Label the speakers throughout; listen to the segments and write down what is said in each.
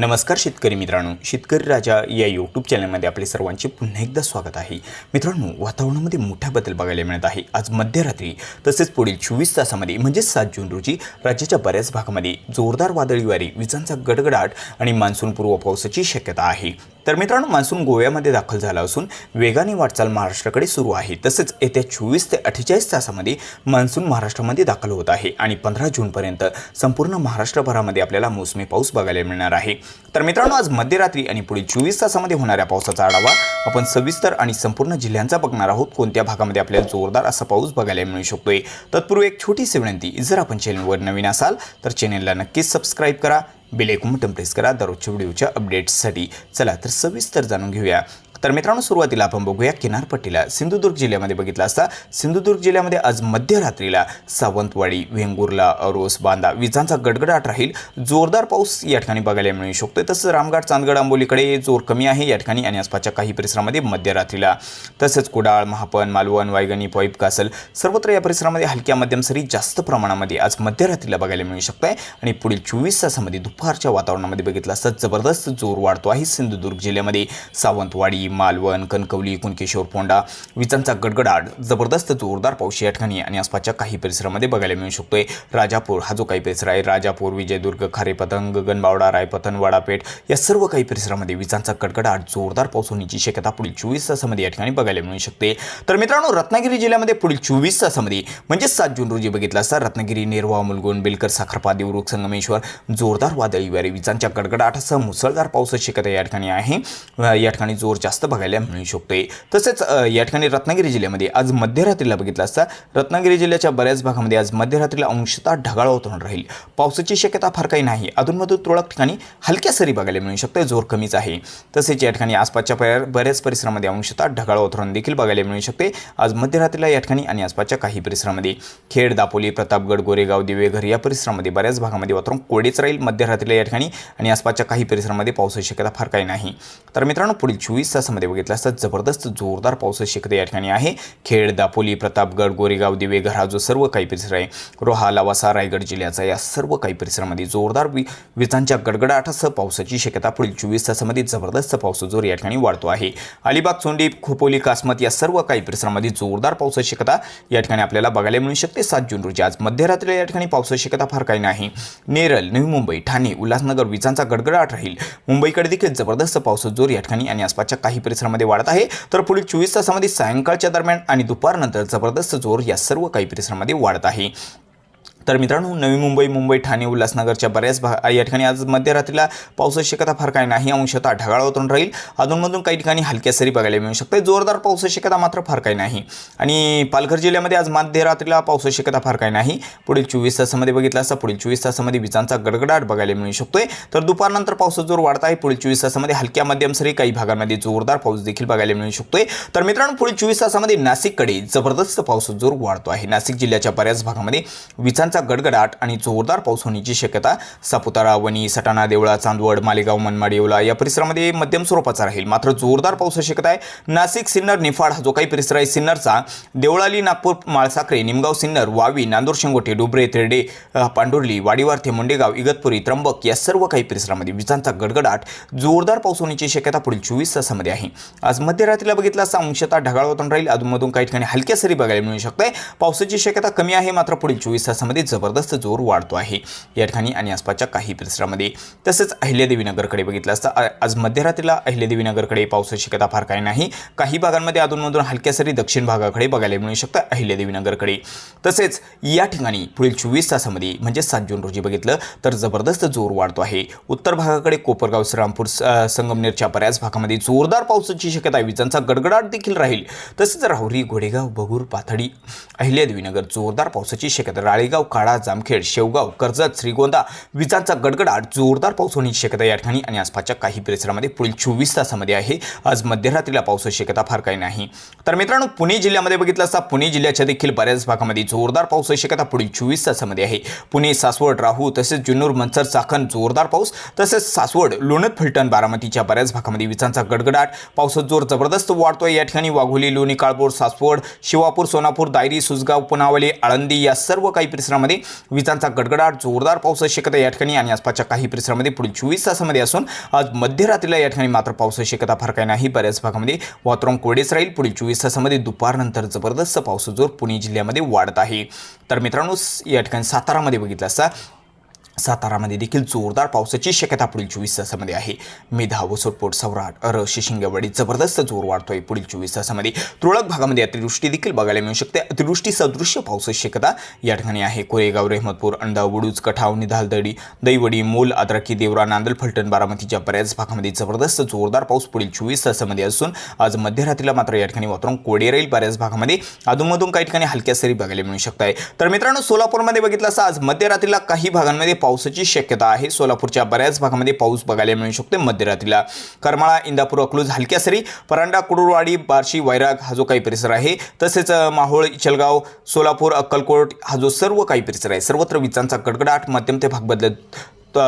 Speaker 1: नमस्कार शेतकरी मित्रांनो. शेतकरी राजा या यूट्यूब चॅनलमध्ये आपले सर्वांचे पुन्हा एकदा स्वागत आहे. मित्रांनो वातावरणामध्ये मोठा बदल बघायला मिळत आहे. आज मध्यरात्री तसेच पुढील चोवीस तासामध्ये म्हणजेच सात जून रोजी राज्याच्या बऱ्याच भागामध्ये जोरदार वादळी वारे विजांचा गडगडाट आणि मान्सूनपूर्व पावसाची शक्यता आहे. तर मित्रांनो मान्सून गोव्यामध्ये दाखल झाला असून वेगाने वाटचाल महाराष्ट्राकडे सुरू आहे. तसेच येत्या चोवीस ते अठ्ठेचाळीस तासामध्ये मान्सून महाराष्ट्रामध्ये दाखल होत आहे आणि पंधरा जूनपर्यंत संपूर्ण महाराष्ट्रभरामध्ये आपल्याला मोसमी पाऊस बघायला मिळणार आहे. तर मित्रांनो आज मध्यरात्री आणि पुढील चोवीस तासामध्ये होणाऱ्या पावसाचा आढावा आपण सविस्तर आणि संपूर्ण जिल्ह्यांचा बघणार आहोत. कोणत्या भागामध्ये आपल्याला जोरदार असा पाऊस बघायला मिळू शकतोय? तत्पूर्वी एक छोटीशी विनंती जर आपण चॅनलवर नवीन असाल तर चॅनलला नक्कीच सबस्क्राईब करा. बेल ऐकून बटन प्रेस करा. दररोजच्या व्हिडिओच्या अपडेट्ससाठी चला तर सविस्तर जाणून घेऊया. तर मित्रांनो सुरुवातीला आपण बघूया किनारपट्टीला. सिंधुदुर्ग जिल्ह्यामध्ये बघितलं असता सिंधुदुर्ग जिल्ह्यामध्ये आज मध्यरात्रीला सावंतवाडी वेंगुर्ला अरोस बांदा विजांचा गडगडाट राहील. जोरदार पाऊस या ठिकाणी बघायला मिळू शकतो तसंच रामघाट चांदगड आंबोलीकडे जोर कमी आहे या ठिकाणी आणि आसपासच्या काही परिसरामध्ये मध्यरात्रीला. तसेच कुडाळ महापन मालवण वायगणी पॉईप कासल सर्वत्र या परिसरामध्ये हलक्या मध्यम सरी जास्त प्रमाणामध्ये आज मध्यरात्रीला बघायला मिळू शकत आहे आणि पुढील चोवीस तासामध्ये दुपारच्या वातावरणामध्ये बघितलं असता जबरदस्त जोर वाढतो आहे सिंधुदुर्ग जिल्ह्यामध्ये. सावंतवाडी मालवण कणकवली कुणकेश्वर पोंडा विजांचा गडगडाट जबरदस्त जोरदार पाऊस या ठिकाणी आणि आसपासच्या काही परिसरामध्ये बघायला मिळू शकतोय. राजापूर हा जो काही परिसर आहे राजापूर विजयदुर्ग खारेपतंग गगनबावडा रायपतन वाडापेठ या सर्व काही परिसरामध्ये विजांचा गडगडाट जोरदार पाऊस होण्याची शक्यता पुढील चोवीस तासामध्ये या ठिकाणी बघायला मिळू शकते. तर मित्रांनो रत्नागिरी जिल्ह्यामध्ये पुढील चोवीस तासामध्ये म्हणजे सात जून रोजी बघितलं असता रत्नागिरी निर्वाह मुलगुण बेलकर साखरपा देवरुख संगमेश्वर जोरदार वादळी वारे विजांच्या गडगडाटासह मुसळधार पावसाची शक्यता या ठिकाणी आहे. या ठिकाणी जोर जास्त बघायला मिळू शकतोय. तसेच या ठिकाणी रत्नागिरी जिल्ह्यामध्ये आज मध्यरात्रीला बघितलं असता रत्नागिरी जिल्ह्याच्या बऱ्याच भागामध्ये आज मध्यरात्रीला अंशतः ढगाळ वातावरण राहील. पावसाची शक्यता फार काही नाही. अधूनमधून तुरळक ठिकाणी हलक्या सरी बघायला मिळू शकते जोर कमीच आहे. तसेच या ठिकाणी आसपासच्या बऱ्याच परिसरामध्ये अंशतः ढगाळ वातावरण देखील बघायला मिळू शकते. आज मध्यरात्रीला या ठिकाणी आणि आसपासच्या काही परिसरामध्ये खेड दापोली प्रतापगड गोरेगाव दिवेघर या परिसरामध्ये बऱ्याच भागामध्ये वातावरण कोडेच राहील मध्यरात्रीला या ठिकाणी आणि आसपासच्या काही परिसरामध्ये पावसाची शक्यता फार काही नाही. तर मित्रांनो पुढील चोवीस तासामध्ये बघितलं असता जबरदस्त जोरदार पावसाची शक्यता या ठिकाणी आहे. खेड दापोली प्रतापगड गोरेगाव दिवेघर हा जो सर्व काही परिसर आहे रोहा लवासा रायगड जिल्ह्याचा या सर्व काही परिसरामध्ये जोरदार वि विजांच्या गडगडाटासह पावसाची शक्यता पुढील चोवीस तासामध्ये जबरदस्त पावसाचा जोर या ठिकाणी वाढतो आहे. अलिबाग चोंडी खोपोली कासमत या सर्व काही परिसरामध्ये जोरदार पावसाची शक्यता या ठिकाणी आपल्याला बघायला मिळू शकते. सात जून रोजी आज मध्यरात्री या ठिकाणी पावसाची शक्यता फार काही नाही. नेरल नवी मुंबई ठाणे उल्हासनगर विजांचा गडगडाट राहील. मुंबईकडे देखील जबरदस्त पावसाचा जोर या ठिकाणी आणि आसपासच्या काही परिसरामध्ये वाढत आहे. तर पुढील चोवीस तासामध्ये सायंकाळच्या दरम्यान आणि दुपारनंतर जबरदस्त जोर या सर्व काही परिसरामध्ये वाढत आहे. तर मित्रांनो नवी मुंबई मुंबई ठाणे उल्हासनगरच्या बऱ्याच भा या ठिकाणी आज मध्यरात्रीला पावसाची शक्यता फार काही नाही. अंशतः ढगाळ होतून राहील. अधूनमधून काही ठिकाणी हलक्या सरी बघायला मिळू शकते. जोरदार पावसाची शक्यता मात्र फार काही नाही. आणि पालघर जिल्ह्यामध्ये आज मध्यरात्रीला पावसाची शक्यता फार काही नाही. पुढील चोवीस तासामध्ये बघितलं असता पुढील चोवीस तासामध्ये विजांचा गडगडाट बघायला मिळू शकतोय. तर दुपारनंतर पावसाचा जोर वाढत आहे. पुढील चोवीस तासामध्ये हलक्या मध्यम सरी काही भागांमध्ये जोरदार पाऊस देखील बघायला मिळू शकतोय. तर मित्रांनो पुढील चोवीस तासामध्ये नाशिककडे जबरदस्त पावसाचा जोर वाढतो आहे. नाशिक जिल्ह्याच्या बऱ्याच भागामध्ये विजांचा गडगडाट आणि जोरदार पाऊस होण्याची शक्यता सापुतारा वणी सटाणा देवळा चांदवड मालेगाव मनमाड येवला या परिसरामध्ये मध्यम स्वरूपाचा राहील. मात्र जोरदार पावसाची शक्यता आहे. नाशिक सिन्नर निफाड हा जो काही परिसर आहे सिन्नरचा देवळाली नागपूर माळसाखरे निमगाव सिन्नर वावी नांदूर शेंगोटे डुबरे तेरडे अ, पांडुर्ली वाडीवार्थे मुंडेगाव इगतपुरी त्र्यंबक या सर्व काही परिसरामध्ये विजांचा गडगडाट जोरदार पाऊस होण्याची शक्यता पुढील चोवीस तासामध्ये आहे. आज मध्यरात्रीला बघितला असता अंशतः ढगाळ होतून राहील. अधूनमधून काही ठिकाणी हलक्या सरी बघायला मिळू शकते. पावसाची शक्यता कमी आहे. मात्र पुढील चोवीस तासामध्ये जबरदस्त जोर वाढतो आहे. या ठिकाणी आणि आसपासच्या काही परिसरामध्ये. तसेच अहिल्यादेवीनगरकडे बघितलं असता आज मध्यरात्रीला अहिल्यादेवीनगरकडे पावसाची शक्यता फार काही नाही. काही भागांमध्ये अधूनमधून हलक्या सरी दक्षिण भागाकडे बघायला मिळू शकतं अहिल्यादेवीनगरकडे. तसेच या ठिकाणी पुढील चोवीस तासामध्ये म्हणजे सात जून रोजी बघितलं तर जबरदस्त जोर वाढतो आहे. उत्तर भागाकडे कोपरगाव श्रीरामपूर संगमनेरच्या बऱ्याच भागामध्ये जोरदार पावसाची शक्यता आहे. विजांचा गडगडाट देखील राहील. तसेच राहुरी घोडेगाव बगूर पाथडी अहिल्यादेवीनगर जोरदार पावसाची शक्यता राळेगाव काळा जामखेड शेवगाव कर्जत श्रीगोंदा विजांचा गडगडाट जोरदार पाऊस होण्याची शक्यता या ठिकाणी आणि आसपासच्या काही परिसरामध्ये पुढील चोवीस तासामध्ये आहे. आज मध्यरात्रीला पावसाची शक्यता फार काही नाही. तर मित्रांनो पुणे जिल्ह्यामध्ये बघितलं असता पुणे जिल्ह्याच्या देखील बऱ्याच भागामध्ये जोरदार पावसाची शक्यता पुढील चोवीस तासामध्ये आहे. पुणे सासवड राहू तसेच जुन्नूर मंचर चाकण जोरदार पाऊस. तसेच सासवड लोणत फलटण बारामतीच्या बऱ्याच भागामध्ये विजांचा गडगडाट. पावसाचा जोर जबरदस्त वाढतोय. या ठिकाणी वाघोली लोणी काळपूर सासवड शिवापूर सोनापूर दायरी सुसगाव पुनावली आळंदी या सर्व काही परिसरामध्ये परिसरामध्ये विजांचा गडगडाट जोरदार पावसाची शक्यता या ठिकाणी आणि आसपासच्या काही परिसरामध्ये पुढील चोवीस तासामध्ये असून आज मध्यरात्रीला या ठिकाणी मात्र पावसाची शक्यता फार काही नाही बऱ्याच भागामध्ये वातावरण कोरडेच राहील. पुढील चोवीस तासामध्ये दुपारनंतर जबरदस्त पावसाचा जोर पुणे जिल्ह्यामध्ये वाढत आहे. तर मित्रांनो या ठिकाणी सातारामध्ये बघितलं असता सातारामध्ये देखील जोरदार पावसाची शक्यता पुढील चोवीस तासामध्ये आहे. मेधा वसोटपोट सौराट रशी शिंगेवाडी जबरदस्त जोर वाढतोय पुढील चोवीस तासामध्ये. तुरळक भागामध्ये अतिवृष्टी देखील बघायला मिळू शकते. अतिवृष्टी सदृश्य पावसाची शक्यता या ठिकाणी आहे. कोरेगाव रेहमतपूर अंडा बुडूज कठाव निधाल दडी दैवडी मूल अद्राकी देवरा नांदल फलटण बारामतीच्या बऱ्याच भागामध्ये जबरदस्त जोरदार पाऊस पुढील चोवीस तासामध्ये असून आज मध्यरात्रीला मात्र या ठिकाणी वातावरण कोडे राहील. बऱ्याच भागामध्ये अधूनमधून काही ठिकाणी हलक्या सरी बघायला मिळू शकत आहे तर मित्रांनो सोलापूरमध्ये बघितलं असं आज मध्यरात्रीला काही भागांमध्ये पावसाची शक्यता आहे. सोलापूरच्या बऱ्याच भागामध्ये पाऊस बघायला मिळू शकतो. मध्यरात्रीला करमाळा इंदापूर अकलूज हलक्या सरी परांडा कुडुरवाडी बार्शी वैराग हा जो काही परिसर आहे तसेच माहोळ इचलगाव सोलापूर अक्कलकोट हा जो सर्व काही परिसर आहे सर्वत्र विजांचा गडगडाट मध्यम ते भाग बदलत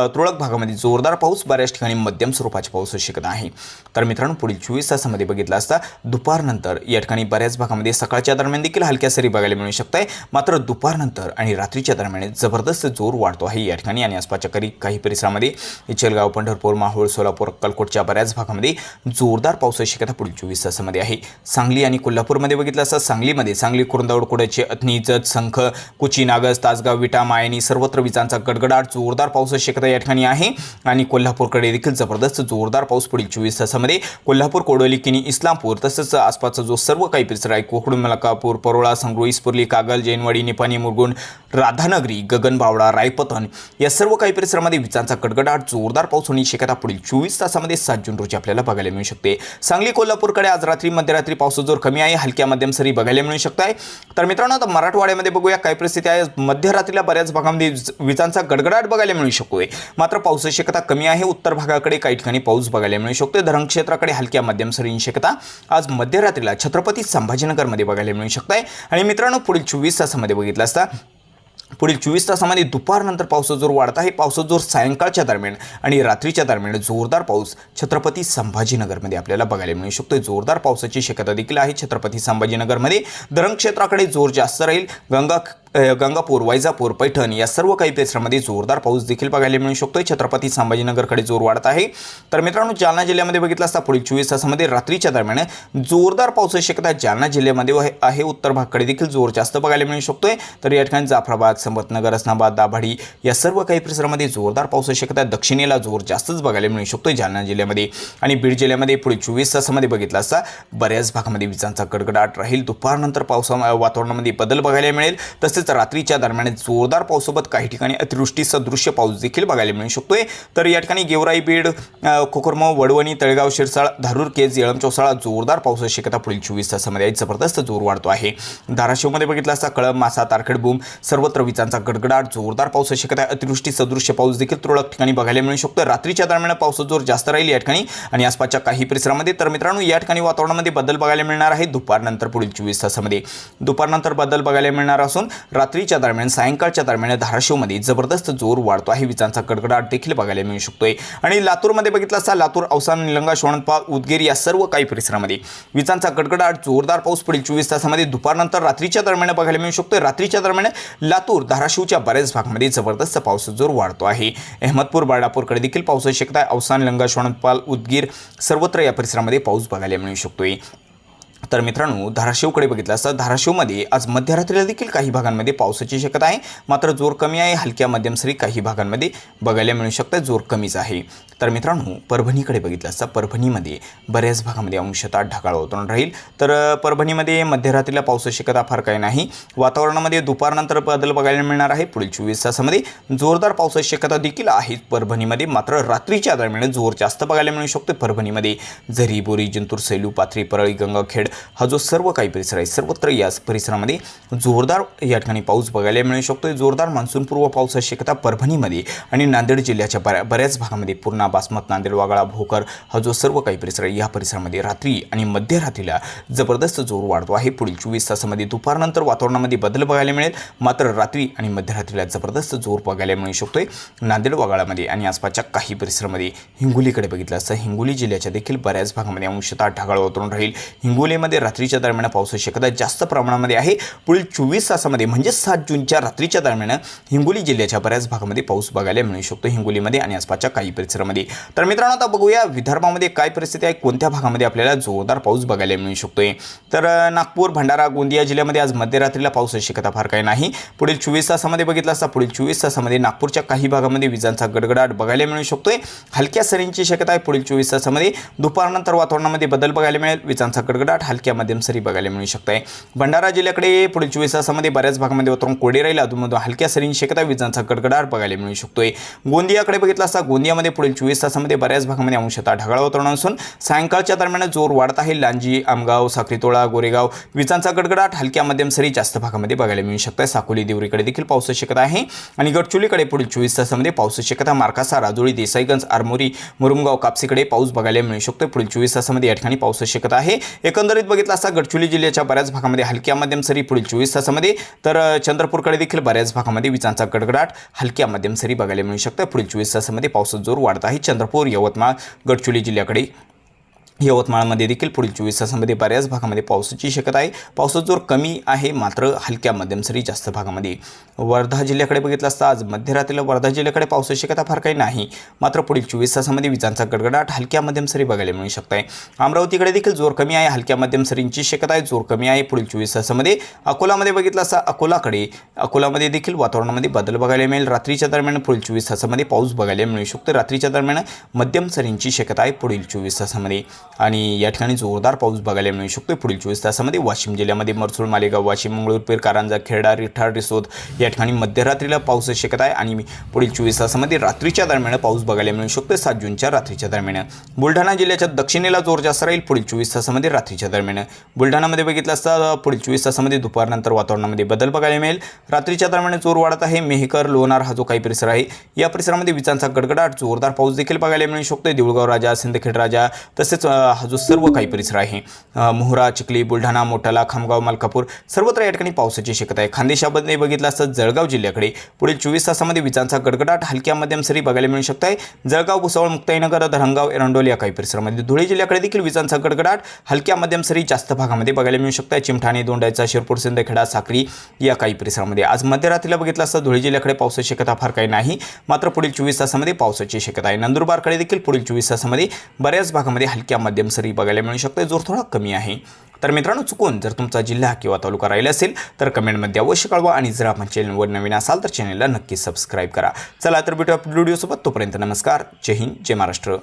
Speaker 1: तुरळक भागामध्ये जोरदार पाऊस बऱ्याच ठिकाणी मध्यम स्वरूपाची पाऊस शकत आहे तर मित्रांनो पुढील चोवीस तासामध्ये बघितलं असता दुपारनंतर या ठिकाणी बऱ्याच भागामध्ये सकाळच्या दरम्यान देखील हलक्या सरी बघायला मिळू शकत आहे मात्र दुपारनंतर आणि रात्रीच्या दरम्यान जबरदस्त जोर वाढतो आहे या ठिकाणी आणि आसपासच्या करी काही परिसरामध्ये इचलगाव पंढरपूर माहोळ सोलापूर अक्कलकोटच्या बऱ्याच भागामध्ये जोरदार पावसाची शक्यता पुढील चोवीस तासामध्ये आहे. सांगली आणि कोल्हापूरमध्ये बघितलं असता सांगलीमध्ये सांगली कुरुंदावड कोडाचे अथनी जत संख कुची नागस तासगाव विटा मायनी सर्वत्र विजांचा गडगडाट जोरदार पावसाची शक्यता या ठिकाणी आहे. आणि कोल्हापूरकडे देखील जबरदस्त जोरदार पाऊस पुढील चोवीस तासामध्ये. कोल्हापूर कोडोली किनी इस्लामपूर तसंच आसपासचा जो सर्व काही परिसर आहे कोकण मलकापूर परोळा संग्रो इस्पुर्ली कागल जैनवाडी निपाणी मुरगुण राधानगरी गगनबावडा रायपतन या सर्व काही परिसरामध्ये विजांचा गडगडाट जोरदार पाऊस होण्याची शक्यता पुढील चोवीस तासामध्ये सात जून रोजी आपल्याला बघायला मिळू शकते. सांगली कोल्हापूरकडे आज रात्री मध्यरात्री पावसाचा जोर कमी आहे. हलक्या मध्यम सरी बघायला मिळू शकत आहे तर मित्रांनो आता मराठवाड्यामध्ये बघूया काय परिस्थिती आहे. मध्यरात्रीला बऱ्याच भागामध्ये विजांचा गडगडाट बघायला मिळू आहे मात्र पावसाची शक्यता कमी आहे. उत्तर भागाकडे काही ठिकाणी पाऊस बघायला मिळू शकतो. धरण क्षेत्राकडे हलक्या मध्यम सरींची शक्यता आज मध्यरात्रीला छत्रपती संभाजीनगरमध्ये बघायला मिळू शकत. आहे आणि मित्रांनो पुढील चोवीस तासामध्ये बघितलं असता पुढील चोवीस तासामध्ये दुपारनंतर पावसाचा जोर वाढत आहे. पावसाचा जोर सायंकाळच्या दरम्यान आणि रात्रीच्या दरम्यान जोरदार पाऊस छत्रपती संभाजीनगरमध्ये आपल्याला बघायला मिळू शकतो. जोरदार पावसाची शक्यता देखील आहे छत्रपती संभाजीनगरमध्ये. धरण क्षेत्राकडे जोर जास्त राहील. गंगा गंगापूर वैजापूर पैठण या सर्व काही परिसरामध्ये जोरदार पाऊस देखील बघायला मिळू शकतोय. छत्रपती संभाजीनगरकडे जोर वाढत आहे. तर मित्रांनो जालना जिल्ह्यामध्ये बघितलं असता पुढील चोवीस तासामध्ये रात्रीच्या दरम्यान जोरदार पावसाची शक्यता जालना जिल्ह्यामध्ये आहे- आहे उत्तर भागाकडे देखील जोर जास्त बघायला मिळू शकतोय. तर या ठिकाणी जाफराबाद संपतनगर अस्नाबाद दाभाडी या सर्व काही परिसरामध्ये जोरदार पावसाची शक्यता दक्षिणेला जोर जास्तच बघायला मिळू शकतोय जालना जिल्ह्यामध्ये. आणि बीड जिल्ह्यामध्ये पुढील चोवीस तासामध्ये बघितलं असता बऱ्याच भागामध्ये विजांचा गडगडाट राहील. दुपारनंतर पावसा वातावरणामध्ये बदल बघायला मिळेल. तसेच रात्रीच्या दरम्यान जोरदार पावसासोबत काही ठिकाणी अतिवृष्टी सदृश्य पाऊस देखील बघायला मिळू शकतोय. तर या ठिकाणी गेवराई बीड कोकरमो वडवणी तळेगाव शिरसाळ धारूर केज येळम चौसाळा जोरदार पावसाची शक्यता पुढील चोवीस तासामध्ये आहे. जबरदस्त जोर वाढतो आहे. धाराशिवमध्ये बघितला असता कळंब मासा तारखेड बूम सर्वत्र विजांचा गडगडाट जोरदार पावसाची शक्यता अतिवृष्टी सदृश्य पाऊस देखील तुरळक ठिकाणी बघायला मिळू शकतो रात्रीच्या दरम्यान पावसाचा जोर जास्त राहील या ठिकाणी आणि आसपासच्या काही परिसरामध्ये. तर मित्रांनो या ठिकाणी वातावरणामध्ये बदल बघायला मिळणार आहे. दुपारनंतर पुढील चोवीस तासामध्ये दुपारनंतर बदल बघायला मिळणार असून रात्रीच्या दरम्यान सायंकाळच्या दरम्यान धाराशिवमध्ये जबरदस्त जोर वाढतो आहे. विजांचा कडकडाट देखील बघायला मिळू शकतोय. आणि लातूरमध्ये बघितलं असता लातूर अवसान निलंगा शोणपा उदगीर या सर्व काही परिसरामध्ये विजांचा कडकडाट जोरदार पाऊस पुढील चोवीस तासामध्ये दुपारनंतर रात्रीच्या दरम्यान बघायला मिळू शकतोय. रात्रीच्या दरम्यान लातूर धाराशिवच्या बऱ्याच भागामध्ये जबरदस्त पावसाचा जोर वाढतो आहे. अहमदपूर बाळापूरकडे देखील पावसाची शक्यता आहे. अवसान लंगा शोणपाल उदगीर सर्वत्र या परिसरामध्ये पाऊस बघायला मिळू शकतोय. तर मित्रांनो धाराशिवकडे बघितलं असता. धाराशिवमध्ये आज मध्यरात्रीला देखील काही भागांमध्ये पावसाची शक्यता आहे. मात्र जोर कमी आहे. हलक्या मध्यम सरी काही भागांमध्ये बघायला मिळू शकतं. जोर कमीच आहे. तर मित्रांनो परभणीकडे बघितलं असता. परभणीमध्ये बऱ्याच भागामध्ये अंशतः ढगाळ वातावरण राहील. तर परभणीमध्ये मध्यरात्रीला पावसाची शक्यता फार काही नाही. वातावरणामध्ये दुपारनंतर बदल बघायला मिळणार आहे. पुढील चोवीस तासामध्ये जोरदार पावसाची शक्यता देखील आहे. परभणीमध्ये मात्र रात्रीच्या दरम्यान जोर जास्त बघायला मिळू शकतो. परभणीमध्ये झरी बोरी जिंतूर सेलू पाथरी परळी गंगाखेड हा जो सर्व काही परिसर आहे सर्वत्र या परिसरामध्ये जोरदार या ठिकाणी पाऊस बघायला मिळू शकतो जोरदार मान्सूनपूर्व पावसाची शक्यता परभणीमध्ये आणि नांदेड जिल्ह्याच्या बऱ्या बऱ्याच भागामध्ये पूर्णा बासमत नांदेड वागळा भोकर हा जो सर्व काही परिसर आहे या परिसरामध्ये रात्री आणि मध्यरात्रीला जबरदस्त जोर वाढतो आहे. पुढील चोवीस तासामध्ये दुपारनंतर वातावरणामध्ये बदल बघायला मिळेल. मात्र रात्री आणि मध्यरात्रीला जबरदस्त जोर बघायला मिळू शकतोय. नांदेड वागळामध्ये आणि आसपासच्या काही परिसरामध्ये हिंगोलीकडे बघितलं असतं हिंगोली जिल्ह्याच्या देखील बऱ्याच भागामध्ये अंशतः ढगाळ वातावरण राहील. हिंगोलीमध्ये रात्रीच्या दरम्यान पावसाची शक्यता जास्त प्रमाणामध्ये आहे. पुढील चोवीस तासामध्ये म्हणजे सात जूनच्या रात्रीच्या दरम्यान हिंगोली जिल्ह्याच्या बऱ्याच भागामध्ये पाऊस बघायला मिळू शकतो. हिंगोलीमध्ये आणि आसपासच्या काही परिसरामध्ये. तर मित्रांनो आता बघूया विदर्भामध्ये काय परिस्थिती आहे. कोणत्या भागामध्ये आपल्याला जोरदार पाऊस बघायला मिळू शकतोय? तर नागपूर भंडारा गोंदिया जिल्ह्यामध्ये आज मध्यरात्रीला पावसाची शक्यता फार काही नाही. पुढील चोवीस तासामध्ये बघितलं असता पुढील चोवीस तासामध्ये नागपूरच्या काही भागामध्ये विजांचा गडगडाट बघायला मिळू शकतोय. हलक्या सरींची शक्यता आहे. पुढील चोवीस तासामध्ये दुपारनंतर वातावरणामध्ये बदल बघायला मिळेल. विजांचा गडगडाट हलक्या मध्यम सरी बघायला मिळू शकते भंडारा जिल्ह्याकडे पुढील चोवीस तासामध्ये बऱ्याच भागामध्ये वातावरण कोरडे राहील. अधूनमधून हलक्या सरींची शक्यता विजांचा गडगडाट बघायला मिळू शकतोय. गोंदियाकडे बघितलं असता गोंदियामध्ये पुढील चोवीस तासामध्ये बऱ्याच भागामध्ये अंशता ढगाळ वातावरण असून सायंकाळच्या दरम्यान जोर वाढत आहे. लांजी आमगाव साखरीतोळा गोरेगाव विजांचा गडगडाट हलक्या मध्यम सरी जास्त भागामध्ये बघायला मिळू शकते साकोली देवरीकडे देखील पावसाची शक्यता आहे. आणि गडचोलीकडे पुढील चोवीस तासामध्ये पावसाची शक्यता मार्कासा राजोळी देसाईगंज आरमोरी मुरुमगाव कापसीकडे पाऊस बघायला मिळू शकतो पुढील चोवीस तासामध्ये या ठिकाणी पावसाची शक्यता आहे. एकंदरीत बघितला असता गडचिरोली जिल्ह्याच्या बऱ्याच भागामध्ये हलक्या मध्यम सरी पुढील चोवीस तासामध्ये. तर चंद्रपूरकडे देखील बऱ्याच भागामध्ये विजांचा गडगडाट हलक्या मध्यम सरी बघायला मिळू शकतं. पुढील चोवीस तासामध्ये पावसाचा जोर वाढत आहे. चंद्रपूर यवतमाळ गडचिरोली जिल्ह्याकडे यवतमाळमध्ये देखील पुढील चोवीस तासामध्ये बऱ्याच भागामध्ये पावसाची शक्यता आहे. पावसाचा जोर कमी आहे मात्र हलक्या मध्यम सरी जास्त भागामध्ये. वर्धा जिल्ह्याकडे बघितलं असता आज मध्यरात्रीला वर्धा जिल्ह्याकडे पावसाची शक्यता फार काही नाही. मात्र पुढील चोवीस तासामध्ये विजांचा गडगडाट हलक्या मध्यम सरी बघायला मिळू शकत आहे अमरावतीकडे देखील जोर कमी आहे हलक्या मध्यम सरींची शक्यता आहे जोर कमी आहे. पुढील चोवीस तासामध्ये अकोलामध्ये बघितलं असता अकोलाकडे अकोलामध्ये देखील वातावरणामध्ये बदल बघायला मिळेल. रात्रीच्या दरम्यान पुढील चोवीस तासामध्ये पाऊस बघायला मिळू शकतो. रात्रीच्या दरम्यान मध्यम सरींची शक्यता आहे पुढील चोवीस तासामध्ये. आणि या ठिकाणी जोरदार पाऊस बघायला मिळू शकतो पुढील चोवीस तासामध्ये. वाशिम जिल्ह्यामध्ये मरसूळ मालेगाव वाशिम मंगळूरपीर कारंजा खेरडा रिठार रिसोद या ठिकाणी मध्यरात्रीला पाऊस शक्यता आहे. आणि पुढील चोवीस तासामध्ये रात्रीच्या दरम्यान पाऊस बघायला मिळू शकतो सात जूनच्या रात्रीच्या दरम्यान. बुलढाणा जिल्ह्याच्या दक्षिणेला जोर जास्त राहील. पुढील चोवीस तासामध्ये रात्रीच्या दरम्यान. बुलढाणामध्ये बघितलं असता पुढील चोवीस तासामध्ये दुपारनंतर वातावरणामध्ये बदल बघायला मिळेल. रात्रीच्या दरम्यान जोर वाढत आहे. मेहकर लोणार हा जो काही परिसर आहे या परिसरामध्ये विजांचा गडगडाट जोरदार पाऊस देखील बघायला मिळू शकतो देऊळगाव राजा सिंदखेड राजा तसेच हा जो सर्व काही परिसर आहे मोहरा चिखली बुलढाणा मोठाला खामगाव मलकापूर सर्वत्र या ठिकाणी पावसाची शक्यता आहे. खानदेशामध्ये बघितलं असतं जळगाव जिल्ह्याकडे पुढील चोवीस तासामध्ये विजांचा गडगडाट हलक्या मध्यम सरी बघायला मिळू शकत आहे जळगाव भुसावळ मुक्ताईनगर धरणगाव एरंडोल या काही परिसरामध्ये धुळे जिल्ह्याकडे देखील विजांचा गडगडाट हलक्या मध्यम सरी जास्त भागामध्ये बघायला मिळू शकत आहे चिमठाणे दोंडायचा शिरपूर सिंदखेडा साक्री या काही परिसरामध्ये आज मध्यरात्रीला बघितलं असतं धुळे जिल्ह्याकडे पावसाची शक्यता फार काही नाही. मात्र पुढील चोवीस तासामध्ये पावसाची शक्यता आहे. नंदुरबारकडे देखील पुढील चोवीस तासामध्ये बऱ्याच भागामध्ये हलक्या मध्यम सरी बघायला मिळू शकते. जोर थोडा कमी आहे. तर मित्रांनो चुकून जर तुमचा जिल्हा किंवा तालुका राहिला असेल तर कमेंटमध्ये अवश्य कळवा आणि जर आपण चॅनलवर नवीन असाल तर चॅनलला नक्की सबस्क्राईब करा. चला तर भेटूया व्हिडिओसोबत तोपर्यंत नमस्कार. जय हिंद जय महाराष्ट्र.